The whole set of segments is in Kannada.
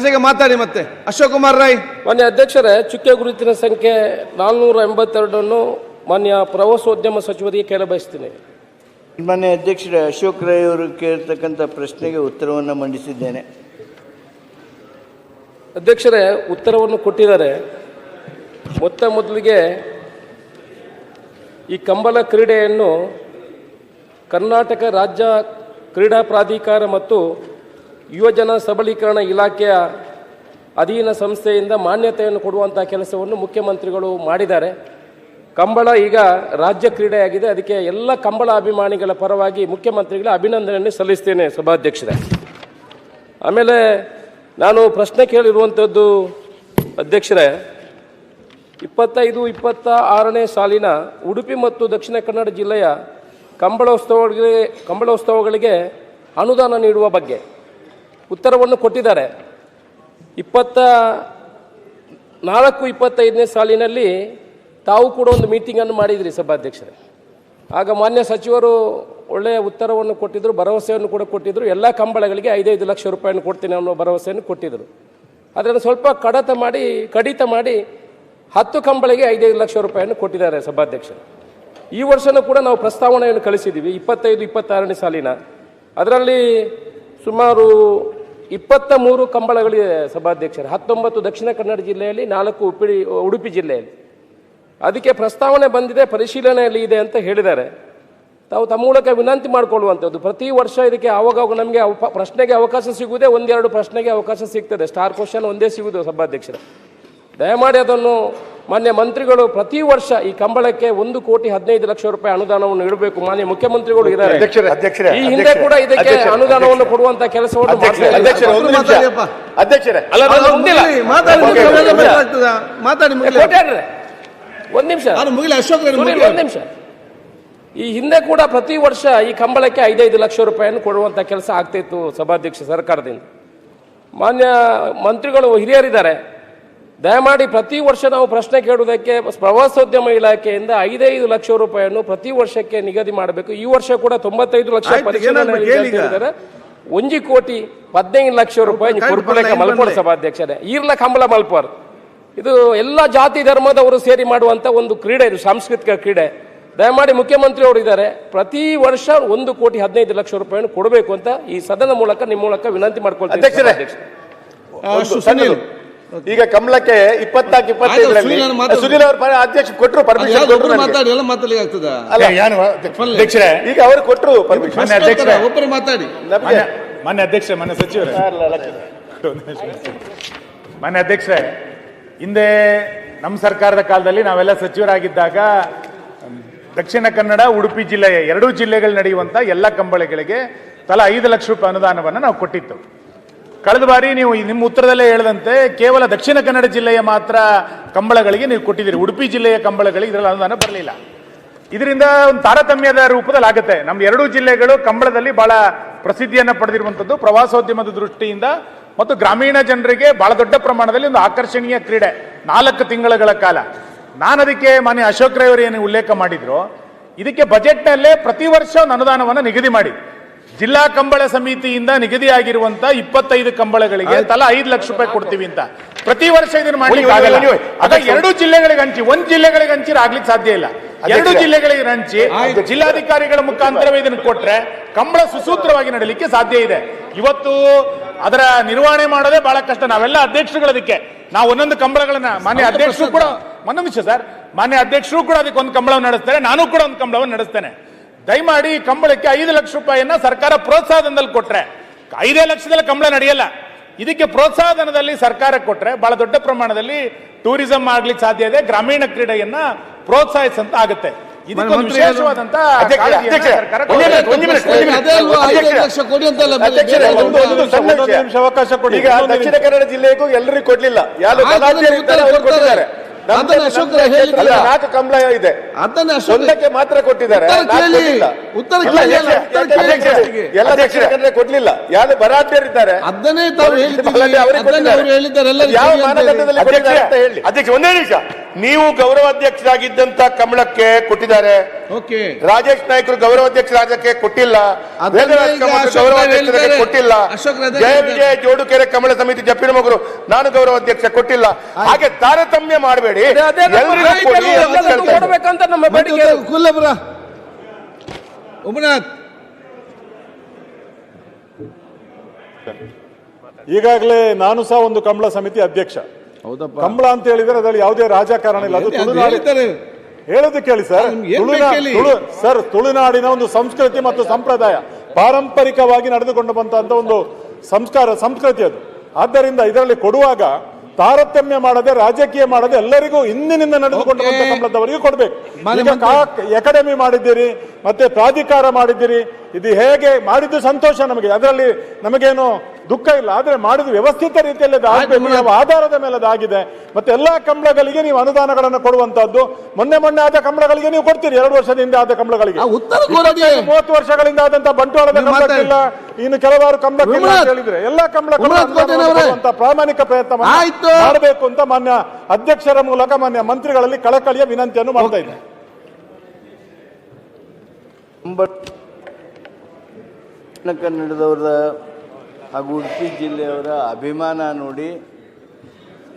ಮಾತಾಡಿ ಮತ್ತೆ. ಅಶೋಕ್ ಕುಮಾರ್ ರಾಯ್. ಮಾನ್ಯ ಅಧ್ಯಕ್ಷರೇ ಚುಕ್ಕೆ ಗುರುತಿನ ಸಂಖ್ಯೆ ನಾಲ್ನೂರ ಎಂಬತ್ತೆರಡನ್ನು ಮಾನ್ಯ ಪ್ರವಾಸೋದ್ಯಮ ಸಚಿವರಿಗೆ ಕೇಳ ಬಯಸ್ತೀನಿ. ಮಾನ್ಯ ಅಧ್ಯಕ್ಷರೇ ಅಶೋಕ್ ರಾಯ್ ಅವರು ಕೇಳ್ತಕ್ಕಂಥ ಪ್ರಶ್ನೆಗೆ ಉತ್ತರವನ್ನು ಮಂಡಿಸಿದ್ದೇನೆ. ಅಧ್ಯಕ್ಷರೇ ಉತ್ತರವನ್ನು ಕೊಟ್ಟಿದ್ದಾರೆ. ಮೊತ್ತ ಮೊದಲಿಗೆ ಈ ಕಂಬಳ ಕ್ರೀಡೆಯನ್ನು ಕರ್ನಾಟಕ ರಾಜ್ಯ ಕ್ರೀಡಾ ಪ್ರಾಧಿಕಾರ ಮತ್ತು ಯುವಜನ ಸಬಲೀಕರಣ ಇಲಾಖೆಯ ಅಧೀನ ಸಂಸ್ಥೆಯಿಂದ ಮಾನ್ಯತೆಯನ್ನು ಕೊಡುವಂಥ ಕೆಲಸವನ್ನು ಮುಖ್ಯಮಂತ್ರಿಗಳು ಮಾಡಿದ್ದಾರೆ. ಕಂಬಳ ಈಗ ರಾಜ್ಯ ಕ್ರೀಡೆಯಾಗಿದೆ. ಅದಕ್ಕೆ ಎಲ್ಲ ಕಂಬಳ ಅಭಿಮಾನಿಗಳ ಪರವಾಗಿ ಮುಖ್ಯಮಂತ್ರಿಗಳ ಅಭಿನಂದನೆಯನ್ನು ಸಲ್ಲಿಸ್ತೇನೆ ಸಭಾಧ್ಯಕ್ಷರೇ. ಆಮೇಲೆ ನಾನು ಪ್ರಶ್ನೆ ಕೇಳಿರುವಂಥದ್ದು ಅಧ್ಯಕ್ಷರೇ, ಇಪ್ಪತ್ತೈದು ಇಪ್ಪತ್ತ ಆರನೇ ಸಾಲಿನ ಉಡುಪಿ ಮತ್ತು ದಕ್ಷಿಣ ಕನ್ನಡ ಜಿಲ್ಲೆಯ ಕಂಬಳೋತ್ಸವಗಳಿಗೆ ಕಂಬಳೋತ್ಸವಗಳಿಗೆ ಅನುದಾನ ನೀಡುವ ಬಗ್ಗೆ. ಉತ್ತರವನ್ನು ಕೊಟ್ಟಿದ್ದಾರೆ. ಇಪ್ಪತ್ತ ನಾಲ್ಕು ಇಪ್ಪತ್ತೈದನೇ ಸಾಲಿನಲ್ಲಿ ತಾವು ಕೂಡ ಒಂದು ಮೀಟಿಂಗನ್ನು ಮಾಡಿದ್ರಿ ಸಭಾಧ್ಯಕ್ಷರೇ. ಆಗ ಮಾನ್ಯ ಸಚಿವರು ಒಳ್ಳೆಯ ಉತ್ತರವನ್ನು ಕೊಟ್ಟಿದ್ದರು ಭರವಸೆಯನ್ನು ಕೂಡ ಕೊಟ್ಟಿದ್ದರು ಎಲ್ಲ ಕಂಬಳಗಳಿಗೆ ಐದೈದು ಲಕ್ಷ ರೂಪಾಯಿಯನ್ನು ಕೊಡ್ತೀನಿ ಅನ್ನೋ ಭರವಸೆಯನ್ನು ಕೊಟ್ಟಿದ್ದರು ಅದನ್ನು ಸ್ವಲ್ಪ ಕಡತ ಮಾಡಿ, ಕಡಿತ ಮಾಡಿ ಹತ್ತು ಕಂಬಳಿಗೆ ಐದೈದು ಲಕ್ಷ ರೂಪಾಯಿಯನ್ನು ಕೊಟ್ಟಿದ್ದಾರೆ ಸಭಾಧ್ಯಕ್ಷರು. ಈ ವರ್ಷನೂ ಕೂಡ ನಾವು ಪ್ರಸ್ತಾವನೆಯನ್ನು ಕಳಿಸಿದ್ದೀವಿ, ಇಪ್ಪತ್ತೈದು, ಇಪ್ಪತ್ತಾರನೇ ಸಾಲಿನ. ಅದರಲ್ಲಿ ಸುಮಾರು ಇಪ್ಪತ್ತ ಮೂರು ಕಂಬಳಗಳಿದೆ ಸಭಾಧ್ಯಕ್ಷರು, ಹತ್ತೊಂಬತ್ತು ದಕ್ಷಿಣ ಕನ್ನಡ ಜಿಲ್ಲೆಯಲ್ಲಿ, ನಾಲ್ಕು ಉಡುಪಿ ಉಡುಪಿ ಜಿಲ್ಲೆಯಲ್ಲಿ. ಅದಕ್ಕೆ ಪ್ರಸ್ತಾವನೆ ಬಂದಿದೆ, ಪರಿಶೀಲನೆಯಲ್ಲಿ ಇದೆ ಅಂತ ಹೇಳಿದ್ದಾರೆ. ತಾವು ತಮ್ಮ ಮೂಲಕ ವಿನಂತಿ ಮಾಡಿಕೊಳ್ಳುವಂಥದ್ದು. ಪ್ರತಿ ವರ್ಷ ಇದಕ್ಕೆ ಆವಾಗ ನಮಗೆ ಅವ ಪ್ರಶ್ನೆಗೆ ಅವಕಾಶ ಸಿಗುವುದೇ, ಒಂದೆರಡು ಪ್ರಶ್ನೆಗೆ ಅವಕಾಶ ಸಿಗ್ತದೆ. ಸ್ಟಾರ್ ಕ್ವಶನ್ ಒಂದೇ ಸಿಗುವುದು ಸಭಾಧ್ಯಕ್ಷರು. ದಯಮಾಡಿ ಅದನ್ನು ಮಾನ್ಯ ಮಂತ್ರಿಗಳು ಪ್ರತಿ ವರ್ಷ ಈ ಕಂಬಳಕ್ಕೆ ಒಂದು ಕೋಟಿ ಹದಿನೈದು ಲಕ್ಷ ರೂಪಾಯಿ ಅನುದಾನವನ್ನು ನೀಡಬೇಕು. ಮಾನ್ಯ ಮುಖ್ಯಮಂತ್ರಿಗಳು ಇದ್ದಾರೆ. ಈ ಹಿಂದೆ ಕೂಡ ಇದಕ್ಕೆ ಅನುದಾನವನ್ನು ಕೊಡುವಂತ ಕೆಲಸವನ್ನು ನಿಮಿಷ. ಒಂದ್ ನಿಮಿಷ. ಈ ಹಿಂದೆ ಕೂಡ ಪ್ರತಿ ವರ್ಷ ಈ ಕಂಬಳಕ್ಕೆ ಐದೈದು ಲಕ್ಷ ರೂಪಾಯಿಯನ್ನು ಕೊಡುವಂತ ಕೆಲಸ ಆಗ್ತಿತ್ತು ಸಭಾಧ್ಯಕ್ಷ ಸರ್ಕಾರದಿಂದ. ಮಾನ್ಯ ಮಂತ್ರಿಗಳು ಹಿರಿಯರಿದ್ದಾರೆ. ದಯಮಾಡಿ ಪ್ರತಿ ವರ್ಷ ನಾವು ಪ್ರಶ್ನೆ ಕೇಳುವುದಕ್ಕೆ ಪ್ರವಾಸೋದ್ಯಮ ಇಲಾಖೆಯಿಂದ ಐದೈದು ಲಕ್ಷ ರೂಪಾಯಿಯನ್ನು ಪ್ರತಿ ವರ್ಷಕ್ಕೆ ನಿಗದಿ ಮಾಡಬೇಕು. ಈ ವರ್ಷ ಕೂಡ ತೊಂಬತ್ತೈದು ಲಕ್ಷ ಪರಿಶೀಲನೆ. ಒಂಜಿ ಕೋಟಿ ಹದಿನೈದು ಲಕ್ಷ ರೂಪಾಯಿ ಕೊರ್ಪುಲೆಕ ಮಲ್ಪೋರ್. ಸಭಾಧ್ಯಕ್ಷರೇ. ಈರ್ಲ ಕಂಬಳ ಮಲ್ಪೋರ್. ಇದು ಎಲ್ಲ ಜಾತಿ ಧರ್ಮದವರು ಸೇರಿ ಮಾಡುವಂತ ಒಂದು ಕ್ರೀಡೆ ಇದು ಸಾಂಸ್ಕೃತಿಕ ಕ್ರೀಡೆ. ದಯಮಾಡಿ ಮುಖ್ಯಮಂತ್ರಿ ಅವರು ಇದ್ದಾರೆ. ಪ್ರತಿ ವರ್ಷ ಒಂದು ಕೋಟಿ ಹದಿನೈದು ಲಕ್ಷ ರೂಪಾಯಿಯನ್ನು ಕೊಡಬೇಕು ಅಂತ ಈ ಸದನ ಮೂಲಕ ನಿಮ್ಮ ಮೂಲಕ ವಿನಂತಿ ಮಾಡ್ಕೊಳ್ತೀನಿ ಈಗ ಕಮಲಕ್ಕೆ ಇಪ್ಪತ್ನಾಲ್ಕು ಇಪ್ಪತ್ತೈದರಲ್ಲಿ ಸುನೀಲ್ ಅವರು ಸುನೀಲ್ ಅವ್ರ ಅಧ್ಯಕ್ಷ ಕೊಟ್ಟರು ಪರ್ಮಿಷನ್ ಕೊಟ್ಟರು ಮಾತಾಡಿ ಎಲ್ಲ ಮಾತಾಡಲಿಕ್ಕೆ ಆಗ್ತದ? ಅಲ್ಲ ಅಧ್ಯಕ್ಷರೇ? ಈಗ ಅವರು ಕೊಟ್ಟರು ಪರ್ಮಿಷನ್ ಮಾನ್ಯ ಅಧ್ಯಕ್ಷರೇ. ಒಬ್ಬರು ಮಾತಾಡಿ. ಮಾನ್ಯ ಮನೆ ಅಧ್ಯಕ್ಷರೇ ಮಾನ್ಯ ಸಚಿವರೇ? ಮಾನ್ಯ ಅಧ್ಯಕ್ಷರೇ ಹಿಂದೆ ನಮ್ಮ ಸರ್ಕಾರದ ಕಾಲದಲ್ಲಿ ನಾವೆಲ್ಲ ಸಚಿವರಾಗಿದ್ದಾಗ ದಕ್ಷಿಣ ಕನ್ನಡ ಉಡುಪಿ ಜಿಲ್ಲೆಯ ಎರಡೂ ಜಿಲ್ಲೆಗಳು ನಡೆಯುವಂತ ಎಲ್ಲ ಕಂಬಳಿಗಳಿಗೆ ತಲಾ ಐದು ಲಕ್ಷ ರೂಪಾಯಿ ಅನುದಾನವನ್ನು ನಾವು ಕೊಟ್ಟಿತ್ತು. ಕಳೆದ ಬಾರಿ ನೀವು ನಿಮ್ಮ ಉತ್ತರದಲ್ಲೇ ಹೇಳಿದಂತೆ ಕೇವಲ ದಕ್ಷಿಣ ಕನ್ನಡ ಜಿಲ್ಲೆಯ ಮಾತ್ರ ಕಂಬಳಗಳಿಗೆ ನೀವು ಕೊಟ್ಟಿದ್ದೀರಿ. ಉಡುಪಿ ಜಿಲ್ಲೆಯ ಕಂಬಳಗಳಿಗೆ ಇದರಲ್ಲಿ ಅನುದಾನ ಬರಲಿಲ್ಲ. ಇದರಿಂದ ಒಂದು ತಾರತಮ್ಯದ ರೂಪದಲ್ಲಿ ಆಗುತ್ತೆ. ನಮ್ಮ ಎರಡೂ ಜಿಲ್ಲೆಗಳು ಕಂಬಳದಲ್ಲಿ ಬಹಳ ಪ್ರಸಿದ್ಧಿಯನ್ನು ಪಡೆದಿರುವಂಥದ್ದು. ಪ್ರವಾಸೋದ್ಯಮದ ದೃಷ್ಟಿಯಿಂದ ಮತ್ತು ಗ್ರಾಮೀಣ ಜನರಿಗೆ ಬಹಳ ದೊಡ್ಡ ಪ್ರಮಾಣದಲ್ಲಿ ಒಂದು ಆಕರ್ಷಣೀಯ ಕ್ರೀಡೆ. ನಾಲ್ಕು ತಿಂಗಳುಗಳ ಕಾಲ. ನಾನು ಅದಕ್ಕೆ ಮಾನ್ಯ ಅಶೋಕ್ ರೈ ಅವರು ಏನು ಉಲ್ಲೇಖ ಮಾಡಿದ್ರು? ಇದಕ್ಕೆ ಬಜೆಟ್ನಲ್ಲೇ ಪ್ರತಿ ವರ್ಷ ಒಂದು ಅನುದಾನವನ್ನು ನಿಗದಿ ಮಾಡಿ. ಜಿಲ್ಲಾ ಕಂಬಳ ಸಮಿತಿಯಿಂದ ನಿಗದಿಯಾಗಿರುವಂತ ಇಪ್ಪತ್ತೈದು ಕಂಬಳಗಳಿಗೆ ತಲಾ ಐದು ಲಕ್ಷ ರೂಪಾಯಿ ಕೊಡ್ತೀವಿ ಅಂತ. ಪ್ರತಿ ವರ್ಷ ಇದನ್ನ ಮಾಡಿ ನೀವು- ಆಗಲ್ಲ ಅದ ಎರಡು ಜಿಲ್ಲೆಗಳಿಗೆ ಹಂಚಿ ಒಂದ್ ಜಿಲ್ಲೆಗಳಿಗೆ ಹಂಚಿ ಆಗ್ಲಿಕ್ಕೆ ಸಾಧ್ಯ ಇಲ್ಲ. ಎರಡು ಜಿಲ್ಲೆಗಳಿಗೆ ಹಂಚಿ ಜಿಲ್ಲಾಧಿಕಾರಿಗಳ ಮುಖಾಂತರವೇ ಇದನ್ನು ಕೊಟ್ರೆ ಕಂಬಳ ಸುಸೂತ್ರವಾಗಿ ನಡೀಲಿಕ್ಕೆ ಸಾಧ್ಯ ಇದೆ. ಇವತ್ತು ಅದರ ನಿರ್ವಹಣೆ ಮಾಡೋದೇ ಬಹಳ ಕಷ್ಟ. ನಾವೆಲ್ಲ ಅಧ್ಯಕ್ಷರುಗಳು ಅದಕ್ಕೆ. ನಾವು ಒಂದೊಂದು ಕಂಬಳಗಳನ್ನ ಮಾನ್ಯ ಅಧ್ಯಕ್ಷರು ಕೂಡ ಒಂದೊಂದು ಸರ್. ಮಾನ್ಯ ಅಧ್ಯಕ್ಷರು ಕೂಡ ಅದಕ್ಕೆ ಒಂದು ಕಂಬಳವನ್ನು ನಡೆಸ್ತಾರೆ. ನಾನು ಕೂಡ ಒಂದು ಕಂಬಳವನ್ನು ನಡೆಸ್ತೇನೆ. ದಯಮಾಡಿ ಈ ಕಂಬಳಕ್ಕೆ ಐದು ಲಕ್ಷ ರೂಪಾಯಿಯನ್ನ ಸರ್ಕಾರ ಪ್ರೋತ್ಸಾಹಧನದಲ್ಲಿ ಕೊಟ್ರೆ. ಐದೇ ಲಕ್ಷದಲ್ಲಿ ಕಂಬಳ ನಡೆಯಲ್ಲ. ಇದಕ್ಕೆ ಪ್ರೋತ್ಸಾಹಧನದಲ್ಲಿ ಸರ್ಕಾರ ಕೊಟ್ರೆ ಬಹಳ ದೊಡ್ಡ ಪ್ರಮಾಣದಲ್ಲಿ ಟೂರಿಸಂ ಆಗ್ಲಿಕ್ಕೆ ಸಾಧ್ಯ ಇದೆ ಗ್ರಾಮೀಣ ಕ್ರೀಡೆಯನ್ನ ಪ್ರೋತ್ಸಾಹಿಸಂತ ಆಗುತ್ತೆ. ಅವಕಾಶ ಕೊಡಿ. ಈಗ ದಕ್ಷಿಣ ಕನ್ನಡ ಜಿಲ್ಲೆಗೂ ಎಲ್ಲರಿಗೂ ಕೊಡ್ಲಿಲ್ಲ. ಯಾರು. ಕೊಟ್ಟಿದ್ದಾರೆ. ಅದನ್ನ ಅಶೋಕ್ ರೈ ನಮ್ದು ಹೇಳಿದ್ರಲ್ಲ. ಅಲ್ಲ, ನಾಲ್ಕು ಕಂಬಳ ಇದೆ. ಅದನ್ನ ಅಶೋಕ್ ಒಂದಕ್ಕೆ ಮಾತ್ರ ಕೊಟ್ಟಿದ್ದಾರೆ. ಉತ್ತರ. ಎಲ್ಲ ದಕ್ಷಿಣ ಕನ್ನಡ ಕೊಡ್ಲಿಲ್ಲ. ಯಾರು ಬರಾಡ್ಯರಿದ್ದಾರೆ ಅದನ್ನೇ ತಾವು ಹೇಳಿದ್ದೀರಿ. ಯಾವ ಸರಿ ಅಂತ ಹೇಳಿ. ಮಾನದಂಡದಲ್ಲಿ ಅಧ್ಯಕ್ಷ ಒಂದೇ ನಿಮಿಷ. ನೀವು ಗೌರವಾಧ್ಯಕ್ಷರಾಗಿದ್ದಂತ ಕಮಲಕ್ಕೆ ಕೊಟ್ಟಿದ್ದಾರೆ. ರಾಜೇಶ್ ನಾಯ್ಕರು ಗೌರವಾಧ್ಯಕ್ಷರಾಗಕ್ಕೆ ಕೊಟ್ಟಿಲ್ಲ. ಗೌರವಾಧ್ಯಕ್ಷರಿಗೆ. ಕೊಟ್ಟಿಲ್ಲ. ಜಯ ವಿಜಯ ಜೋಡುಕೆರೆ ಕಮಲ ಸಮಿತಿ ಜಪ್ಪಿನ ಮಗರು ನಾನು ಗೌರವಾಧ್ಯಕ್ಷ ಕೊಟ್ಟಿಲ್ಲ. ಹಾಗೆ ತಾರತಮ್ಯ ಮಾಡಬೇಡಿ. ಈಗಾಗಲೇ ನಾನು ಸಹ ಒಂದು ಕಂಬಳ ಸಮಿತಿ ಅಧ್ಯಕ್ಷ. ಹೌದಪ್ಪ. ಕಂಬಳ ಅಂತ ಹೇಳಿದ್ರೆ ಅದರಲ್ಲಿ ಯಾವುದೇ ರಾಜಕಾರಣ ಇಲ್ಲ. ಅದು ಹೇಳೋದು ಕೇಳಿ ಸರ್ ಸರ್ ತುಳುನಾಡಿನ ಒಂದು ಸಂಸ್ಕೃತಿ ಮತ್ತು ಸಂಪ್ರದಾಯ ಪಾರಂಪರಿಕವಾಗಿ ನಡೆದುಕೊಂಡು ಬಂತ ಒಂದು ಸಂಸ್ಕಾರ ಸಂಸ್ಕೃತಿ ಅದು. ಆದ್ದರಿಂದ ಇದರಲ್ಲಿ ಕೊಡುವಾಗ ತಾರತಮ್ಯ ಮಾಡದೆ ರಾಜಕೀಯ ಮಾಡದೆ ಎಲ್ಲರಿಗೂ ಹಿಂದಿನಿಂದ ನಡೆದುಕೊಂಡು ಬಂದ Okay. ಕಂಬಳದವರಿಗೆ ಕೊಡ್ಬೇಕು. ಮಾನ್ಯ ಕಾ- ಅಕಾಡೆಮಿ ಮಾಡಿದ್ದೀರಿ ಮತ್ತೆ ಪ್ರಾಧಿಕಾರ ಮಾಡಿದ್ದೀರಿ ಇದು ಹೇಗೆ ಮಾಡಿದ್ದು ಸಂತೋಷ ನಮಗೆ. ಅದರಲ್ಲಿ ನಮಗೇನು ದುಃಖ ಇಲ್ಲ ಆದ್ರೆ ಮಾಡಿದ ವ್ಯವಸ್ಥಿತ ರೀತಿಯಲ್ಲಿ ಯಾವ ಆಧಾರದ ಮೇಲೆ ಅದಾಗಿದೆ ಮತ್ತೆ ಎಲ್ಲಾ ಕಂಬಳಗಳಿಗೆ ನೀವು ಅನುದಾನಗಳನ್ನು ಕೊಡುವಂತದ್ದು ಮೊನ್ನೆ ಮೊನ್ನೆ ಆದ ಕಂಬಳಗಳಿಗೆ ನೀವು ಕೊಡ್ತೀರಿ ಎರಡು ವರ್ಷದ ಹಿಂದೆ ಆದ ಕಂಬಳಗಳಿಗೆ ಮೂವತ್ತು ವರ್ಷಗಳಿಂದ ಆದಂತಹ ಬಂಟ್ವಾಳದ ಕಂಬಳಗಳಿಲ್ಲ ಕಂಬಳಕ್ಕಿಲ್ಲ ಇನ್ನು ಕೆಲವಾರು ಕಂಬಳಕ್ಕಿಲ್ಲ ಅಂತ. ಹೇಳಿದ್ರೆ ಎಲ್ಲಾ ಕೊಡುವಂತ ಪ್ರಾಮಾಣಿಕ ಪ್ರಯತ್ನ ಆಯ್ತು. ಮಾಡಬೇಕು ಅಂತ ಮಾನ್ಯ ಅಧ್ಯಕ್ಷರ ಮೂಲಕ ಮಾನ್ಯ ಮಂತ್ರಿಗಳಲ್ಲಿ ಕಳಕಳಿಯ ವಿನಂತಿಯನ್ನು ಮಾಡ್ತಾ ಇದೆ ಕನ್ನಡದವರ ಹಾಗೂ ಉಡುಪಿ ಜಿಲ್ಲೆಯವರ ಅಭಿಮಾನ ನೋಡಿ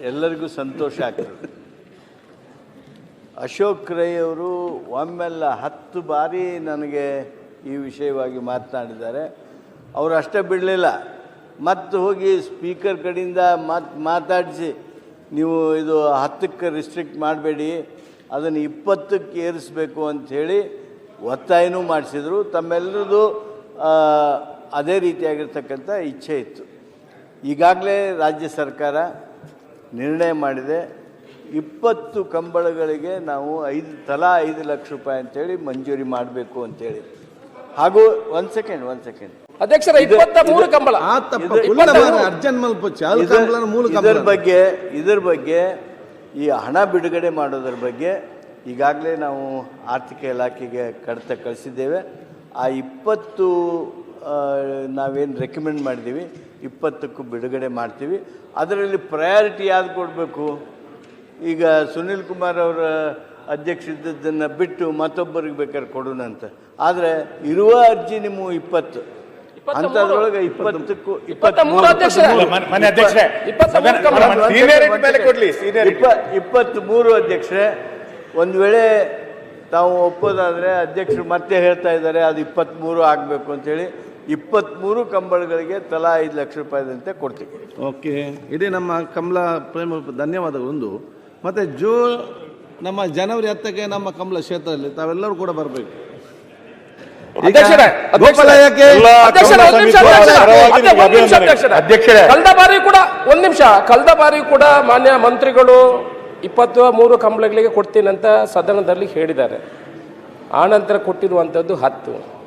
ಎಲ್ಲರಿಗೂ ಸಂತೋಷ ಆಗ್ತದೆ. ಅಶೋಕ್ ರೈ ಅವರು ಒಮ್ಮೆಲ್ಲ ಹತ್ತು ಬಾರಿ ನನಗೆ ಈ ವಿಷಯವಾಗಿ ಮಾತನಾಡಿದ್ದಾರೆ. ಅವರು ಅಷ್ಟೇ ಬಿಡಲಿಲ್ಲ. ಮತ್ತು ಹೋಗಿ ಸ್ಪೀಕರ್ ಕಡೆಯಿಂದ ಮಾತು ಮಾತಾಡಿಸಿ, ನೀವು ಇದು ಹತ್ತಕ್ಕೆ ರಿಸ್ಟ್ರಿಕ್ಟ್ ಮಾಡಬೇಡಿ, ಅದನ್ನು ಇಪ್ಪತ್ತಕ್ಕೆ ಏರಿಸಬೇಕು ಅಂಥೇಳಿ ಒತ್ತಾಯನೂ ಮಾಡಿಸಿದರು. ತಮ್ಮೆಲ್ಲರದು ಅದೇ ರೀತಿಯಾಗಿರ್ತಕ್ಕಂಥ ಇಚ್ಛೆ ಇತ್ತು. ಈಗಾಗಲೇ ರಾಜ್ಯ ಸರ್ಕಾರ ನಿರ್ಣಯ ಮಾಡಿದೆ ಇಪ್ಪತ್ತು ಕಂಬಳಗಳಿಗೆ ನಾವು ಐದು ತಲಾ ಐದು ಲಕ್ಷ ರೂಪಾಯಿ ಅಂತೇಳಿ ಮಂಜೂರಿ ಮಾಡಬೇಕು ಅಂತೇಳಿ. ಹಾಗೂ ಒಂದು ಸೆಕೆಂಡ್ ಒಂದು ಸೆಕೆಂಡ್. ಅಧ್ಯಕ್ಷರ ಮೂರು ಕಂಬಳ. ಇದರ ಬಗ್ಗೆ ಇದರ ಬಗ್ಗೆ ಈ ಹಣ ಬಿಡುಗಡೆ ಮಾಡೋದ್ರ ಬಗ್ಗೆ ಈಗಾಗಲೇ ನಾವು ಆರ್ಥಿಕ ಇಲಾಖೆಗೆ ಕಡತ ಕಳಿಸಿದ್ದೇವೆ. ಆ ಇಪ್ಪತ್ತು ನಾವೇನು ರೆಕಮೆಂಡ್ ಮಾಡಿದ್ದೀವಿ ಇಪ್ಪತ್ತಕ್ಕೂ ಬಿಡುಗಡೆ ಮಾಡ್ತೀವಿ. ಅದರಲ್ಲಿ ಪ್ರಯಾರಿಟಿ ಯಾವ್ದು ಕೊಡಬೇಕು? ಈಗ ಸುನಿಲ್ ಕುಮಾರ್ ಅವರ ಅಧ್ಯಕ್ಷ ಇದ್ದದ್ದನ್ನು ಬಿಟ್ಟು ಮತ್ತೊಬ್ಬರಿಗೆ ಬೇಕಾದ್ರೆ ಕೊಡೋಣ ಅಂತ. ಆದರೆ ಇರುವ ಅರ್ಜಿ ನಿಮ್ಮ ಇಪ್ಪತ್ತು. ಅಂಥದ್ರೊಳಗೆ ಇಪ್ಪತ್ತಕ್ಕೂ ಇಪ್ಪತ್ತ್ಮೂರು ಅಧ್ಯಕ್ಷರೇ. ಒಂದು ವೇಳೆ ತಾವು ಒಪ್ಪೋದಾದರೆ ಅಧ್ಯಕ್ಷರು ಮತ್ತೆ ಹೇಳ್ತಾ ಇದ್ದಾರೆ ಅದು ಇಪ್ಪತ್ತ್ಮೂರು ಆಗಬೇಕು ಅಂತೇಳಿ ಇಪ್ಪತ್ತ್ಮೂರು ಕಂಬಳಗಳಿಗೆ ತಲಾ ಐದು ಲಕ್ಷ ರೂಪಾಯಿದಂತೆ ಕೊಡ್ತೀವಿ. ಓಕೆ. ಇಡೀ ನಮ್ಮ ಕಮಲ ಪ್ರೇಮ ಧನ್ಯವಾದ ಒಂದು ಮತ್ತೆ ಜೂನ್ ನಮ್ಮ ಜನವರಿ ಹತ್ತಕ್ಕೆ ನಮ್ಮ ಕಮಲ ಕ್ಷೇತ್ರದಲ್ಲಿ ತಾವೆಲ್ಲರೂ ಕೂಡ ಬರಬೇಕು. ಕಳೆದ ಬಾರಿ ಕೂಡ ಒಂದ್ ನಿಮಿಷ ಕಳೆದ ಬಾರಿ ಕೂಡ ಮಾನ್ಯ ಮಂತ್ರಿಗಳು ಇಪ್ಪತ್ತು ಮೂರು ಕಂಬಳಗಳಿಗೆ ಅಂತ ಸದನದಲ್ಲಿ ಹೇಳಿದ್ದಾರೆ. ಆನಂತರ ಕೊಟ್ಟಿರುವಂಥದ್ದು ಹತ್ತು.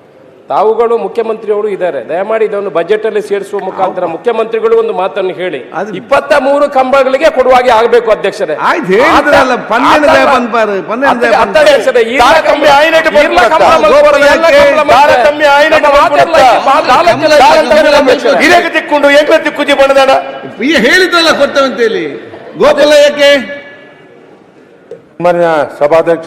ತಾವುಗಳು ಮುಖ್ಯಮಂತ್ರಿಯವರು ಇದ್ದಾರೆ. ದಯಮಾಡಿ ಇದನ್ನು ಬಜೆಟ್ ಅಲ್ಲಿ ಸೇರಿಸುವ ಮುಖಾಂತರ ಮುಖ್ಯಮಂತ್ರಿಗಳು ಒಂದು ಮಾತನ್ನು ಹೇಳಿ. ಇಪ್ಪತ್ತ ಮೂರು ಕಂಬಗಳಿಗೆ ಕೊಡುವಾಗೆ ಆಗಬೇಕು ಅಧ್ಯಕ್ಷರೇ. ತಿಕ್ಕೊಂಡು ಎಂಗ್ಲ ತಿಕ್ಕುಜಿ ಬಣ್ಣದಾನ ಹೇಳಿದ್ರಲ್ಲ ಕೊಡ್ತೇವೆ ಅಂತೇಳಿ ಗೋಪಾಲ ಯಾಕೆ ಸಭಾಧ್ಯಕ್ಷ